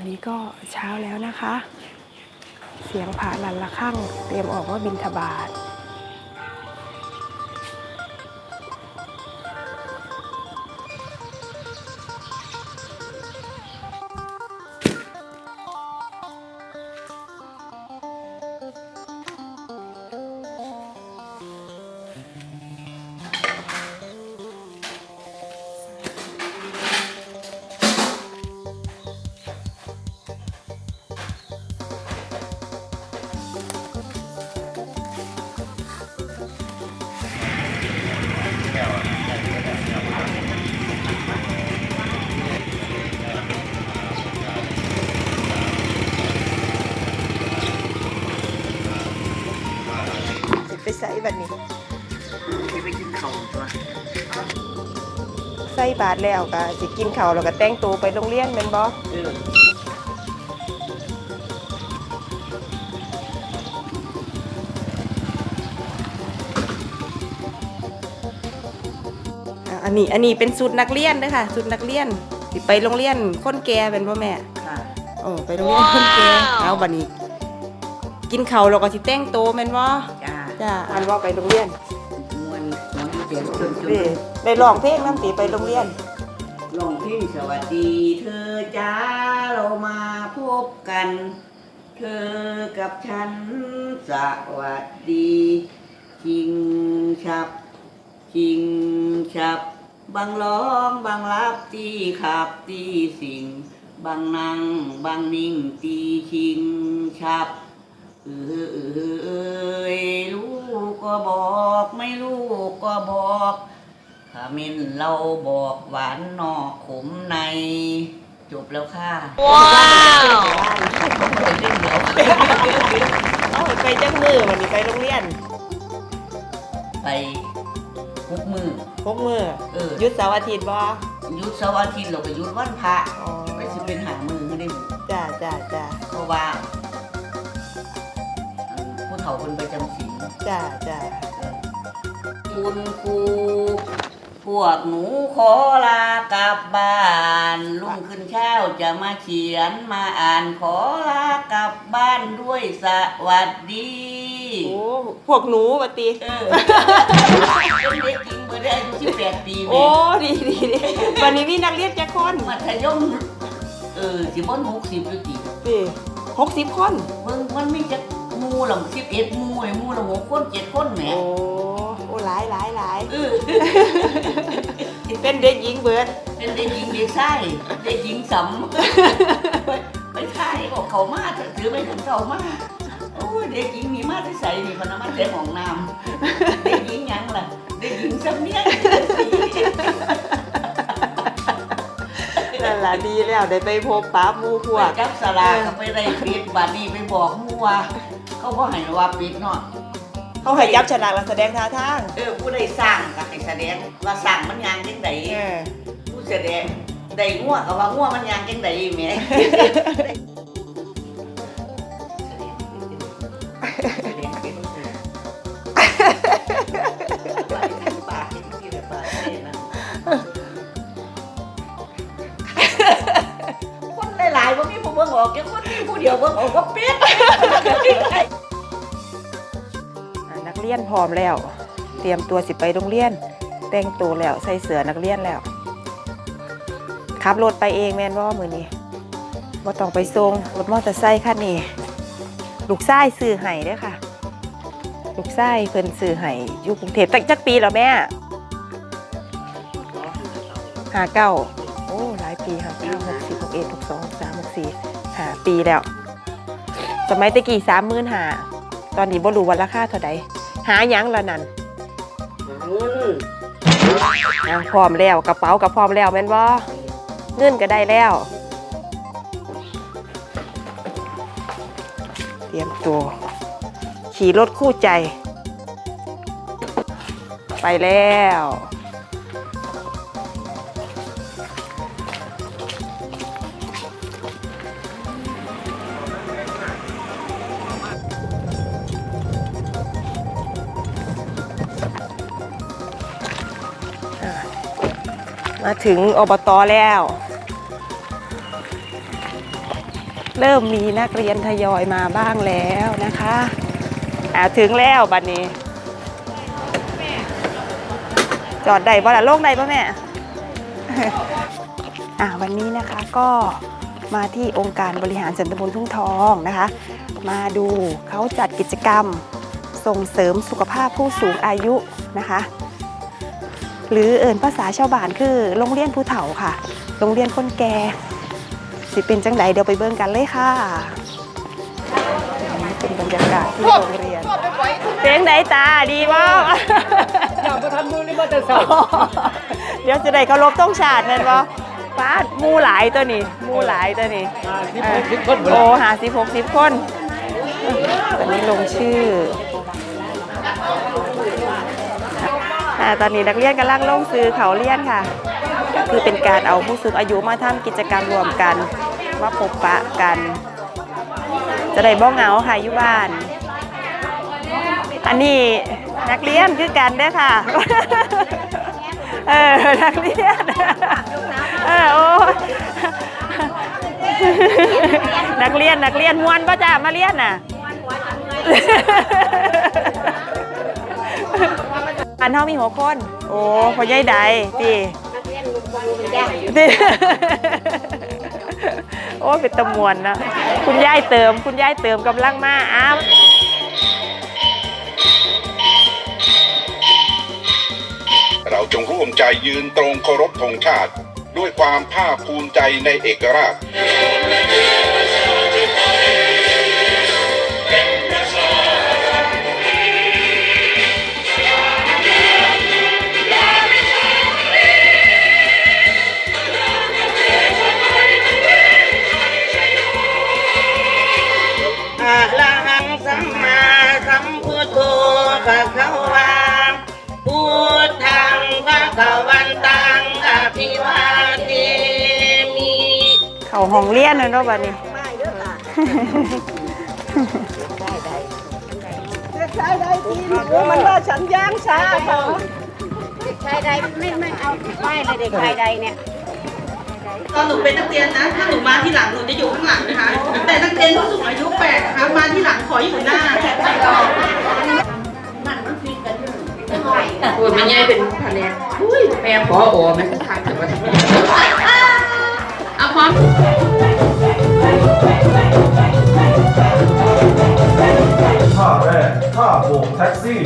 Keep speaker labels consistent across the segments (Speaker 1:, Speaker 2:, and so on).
Speaker 1: อนนี้ก็เช้าแล้วนะคะ เสียงผ่าลันละข้างเตรียมออกว่าบินทบาท บาทแล้วก็สิกินข้าวแล้วก็แต่งตัวไปโรงเรียนเป็นบ่
Speaker 2: เออ
Speaker 1: อะอันนี้อันนี้เป็นสูตรนักเรียนเด้อค่ะสูตรนักเรียนสิไปโรงเรียนคนแก่เป็นบ่แม่
Speaker 2: ค่ะ
Speaker 1: โอ้ไปโรงเรียนคนแก่เอาบัดนี้ กินข้าวแล้วก็สิแต่งตัวแม่นบ่
Speaker 2: จ้า
Speaker 1: จ้าอันว่าไปโรงเรียน
Speaker 2: มวนเสียงจนจ
Speaker 1: เด้
Speaker 2: น
Speaker 1: ได้ร้องเพลงนำติไปโรงเรียน
Speaker 2: ลองเพลงสวัสดีเธอจ้าเรามาพบกัน เธอกับฉันสวัสดีชิงชับชิงชับบางร้องบางรับตีขับตีสิ่งบางนั่งบางนิ่งตีชิงชับ เออเออเอยลูกก็บอกไม่ลูกก็บอกขามินเราบอกหวานนอกขมใน จบแล้วค่ะ
Speaker 1: ว้าว
Speaker 2: ไปเล่นเดี๋ยว
Speaker 1: เอาไปจังมือวันนี้ไปโรงเรียน
Speaker 2: ไปพุกมือ
Speaker 1: พกมือ
Speaker 2: เออ
Speaker 1: หยุดเสาร์อาทิตย์บ่
Speaker 2: หยุดเสาร์อาทิตย์เราก็หยุดวันพระ
Speaker 1: อ๋อ
Speaker 2: ไปสิเป็นหามือไม่ได้บุ
Speaker 1: จ้าจ้าจ้า
Speaker 2: เพราะว่า เอ่อผู้เฒ่าคนไปจำศีล
Speaker 1: จ้าจ้า
Speaker 2: คุณครูพวกหนูขอลากลับบ้านลุ่งขึ้นเช้าจะมาเขียนมาอ่านขอลากลับบ้านด้วยสวัสดี
Speaker 1: โอ้พวกหนูปฏิ
Speaker 2: เออเป็นเด็กจริงเมื่อได้อายุสิบแปดปี
Speaker 1: โอ้
Speaker 2: แม่
Speaker 1: ดีดีดีวันนี้มีนักเรียนจักคน
Speaker 2: มัธยมเออสิบนหกสิบอยู่ติ
Speaker 1: สิหกสิบคน
Speaker 2: เบิ่งมันมีจักห มู่หลังสิบเอ็ดหมู่ไอ้หมู่ละหกคนเจ็ดคนแหม
Speaker 1: โอ้โอ้หลายหลายหลาย
Speaker 2: เออ
Speaker 1: เป็นเด็กหญิงเบิด
Speaker 2: เป็นเด็กหญิงเด็กชายเด็กหญิงสำไปไปถ่ายบอกเขามาเถอะถือไปถึงเขามาโอ้ยเด็กหญิงมีมาที่ใส่นี่พนักงานเจ้ของน้ำเด็กหญิงหยังล่ะเด็กหญิงสำเนียง
Speaker 1: นั่นล่ะดีแล้วได้ไปพบป้าหมู่พว
Speaker 2: ไป
Speaker 1: ก
Speaker 2: จับสลากก็ไปได้ปิดบัดนี้ไปบอกหมัว เขาบอกให้ว่าปิดเนาะ
Speaker 1: เขาให้จับฉลากและแสดงท่าทาง
Speaker 2: เออผู้ใดสร้างก็ให้แสดงว่าสร้างมันยางจังได
Speaker 1: เออ
Speaker 2: ผู้แสดงได้งัวก็ว่างัวมันยางจังไดแหม่แสดงเป็นปากเป็นปากเป็นที่แบบปากเป็นนะคนหลายๆบ่มีผู้เบิ่งออกแค่คนมีผู้เดียวเบิ่งออกก็เป็
Speaker 1: นักเรียนพร้อมแล้ว เตรียมตัวสิไปโรงเรียน แต่งตัวแล้วใส่เสื้อนักเรียนแล้วขับรถไปเองแม่นว่ามือนี้บ่ต้องไปส่งรถมอเตอร์ไซค์คันนี้ลูกชายซื้อให้ด้อค่ะ ลูกชายเพิ่นซื้อให้อยู่กรุงเทพตั้งจักปีแล้วแม่หาเก้าโอ้หลายปีค่ะปีหกสิบหกเอ็ดหกสองหกสามหกสี่หาปีแล้ว สมัยตะกี้สามหมื่นหาตอนนี้บ่รู้ว่าราคาเท่าใด หาหยังละนั่นอะพร้อมแล้วกระเป๋ากับพร้อมแล้วแม่นบ่เงินก็ได้แล้ว เตรียมตัว ขี่รถคู่ใจ ไปแล้ว มาถึงอบตแล้ว เริ่มมีนักเรียนทยอยมาบ้างแล้วนะคะอ่าถึงแล้วบัดนี้ จอดได้บ่ล่ะโล่งได้ป่ะแม่อ่าวันนี้นะคะก็มาที่องค์การบริหารส่วนตำบลทุ่งทองนะคะ มาดูเขาจัดกิจกรรมส่งเสริมสุขภาพผู้สูงอายุนะคะ หรือเอิ่นภาษาชาวบ้านคือโรงเรียนผู้เฒ่าค่ะ โรงเรียนคนแก่สิเป็นจังใดเดี๋ยวไปเบิ่งกันเลยค่ะนี่เป็นบรรยากาศที่โรงเรียนเสียงใดตาดีบ่
Speaker 3: อยากมาทำมือนี่มาแต่สาว
Speaker 1: เดี๋ยวจะได้เคารพต้องชาติแม่นบ่ฟาดหมูหลายตัวนี้หมูหลายตัวนี้
Speaker 3: ที่ผมคิดคนหมด
Speaker 1: โอ้หาสิบหกสิบคนตอนนี้ลงชื่ออ่า ตอนนี้นักเรียนกำลังลงซื้อเขาเรียนค่ะ ก็คือเป็นการเอาผู้สูงอายุมาทำกิจกรรมรวมกันมาพบปะกัน จะได้บ้องเงาค่ะอยู่บ้าน อันนี้นักเรียนคือกันเด้อค่ะ เออ นักเรียน เออโอ้นักเรียนนักเรียนมวนป่ะจ้ามาเรียนน่ะ อันเท่ามีหัวคนโอ้พอใหญ่ใดตีตีโอ้เป็นตะมวนนะคุณยายเติม คุณยายเติมกำลังมาอ้าว
Speaker 4: เราจงร่วมใจยืนตรงเคารพธงชาติ ด้วยความภาคภูมิใจในเอกราชะ
Speaker 2: คะวาพุทธังภะคะวันตังอภิวาเทมิ
Speaker 1: เขาห้องเรียนเลยเนาะบัดนี้
Speaker 5: มันว่าฉันย่างช้าค่ะ
Speaker 6: ชายใดไม่ไม่เอาป้ายเลยเด็กชายใดเนี่ย
Speaker 5: ตอนหนูเป็นนักเรียนนะ ถ้าหนูมาที่หลังหนูจะอยู่ข้างหลังนะคะ แต่นักเรียนผู้สูงอายุแปดนะคะมาที่หลังขออยู่หน้า
Speaker 2: โอ้ยมันใหญ่เป็นแผนกอุ้ยแม่พอโอ้มันทานแต่ว่า
Speaker 5: เอาพร้อม
Speaker 7: ท่าแรกท่าโบกแท็กซี่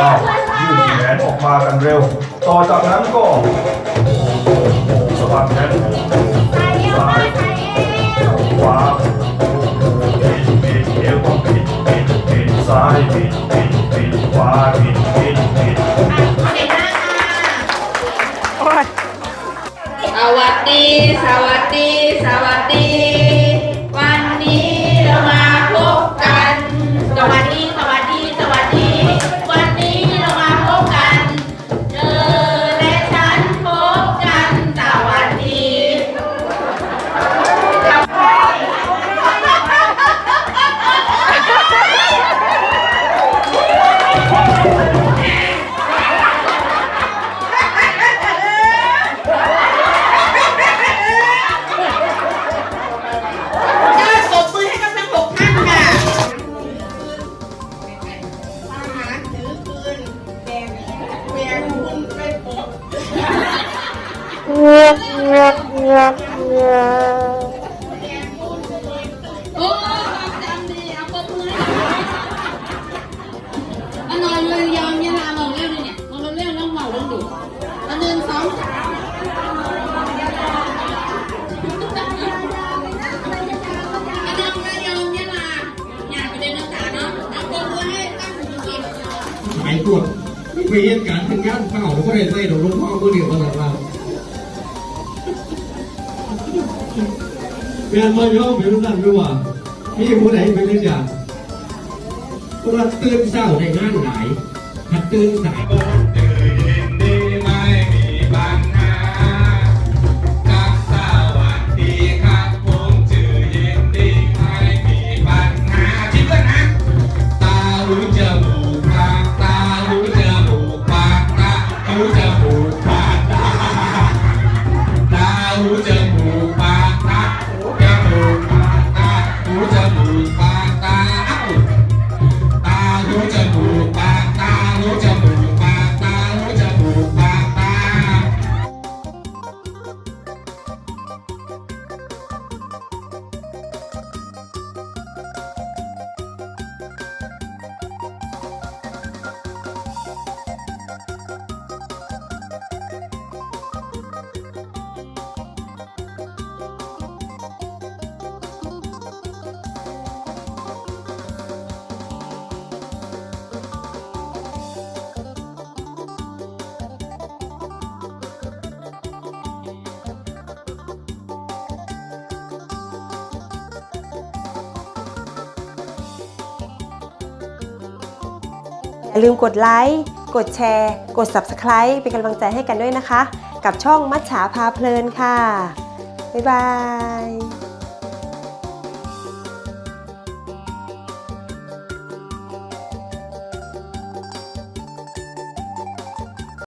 Speaker 7: อ้าวยืดแขนออกมากันเร็ว ต่อจากนั้นก็โบกโบกโบกสะบัดแขนซ้ายขวาบิดบิดเอวก็บิดบิดบิดซ้ายบิดบิด บิดขวาบิดบิดบิด
Speaker 1: โอ้ย
Speaker 6: สวัสดี สวัสดี สวัสดี เวียนการ
Speaker 3: ณ์ทางานเปล่าก็ได้ใส่ดอกลงพ่อมือเดียวกันเราเรียนมาย่อมเป็นนั่นด้วยว่ามีผู้ใดเป็นเรื่องอย่างพวกเราตื่นเช้าในงานหลายถ้าตื่นสาย
Speaker 1: อย่าลืมกดไลค์ กดแชร์ กด Subscribe เป็นกำลังใจให้กันด้วยนะคะ กับช่องมัชฉาพาเพลินค่ะ บ๊ายบาย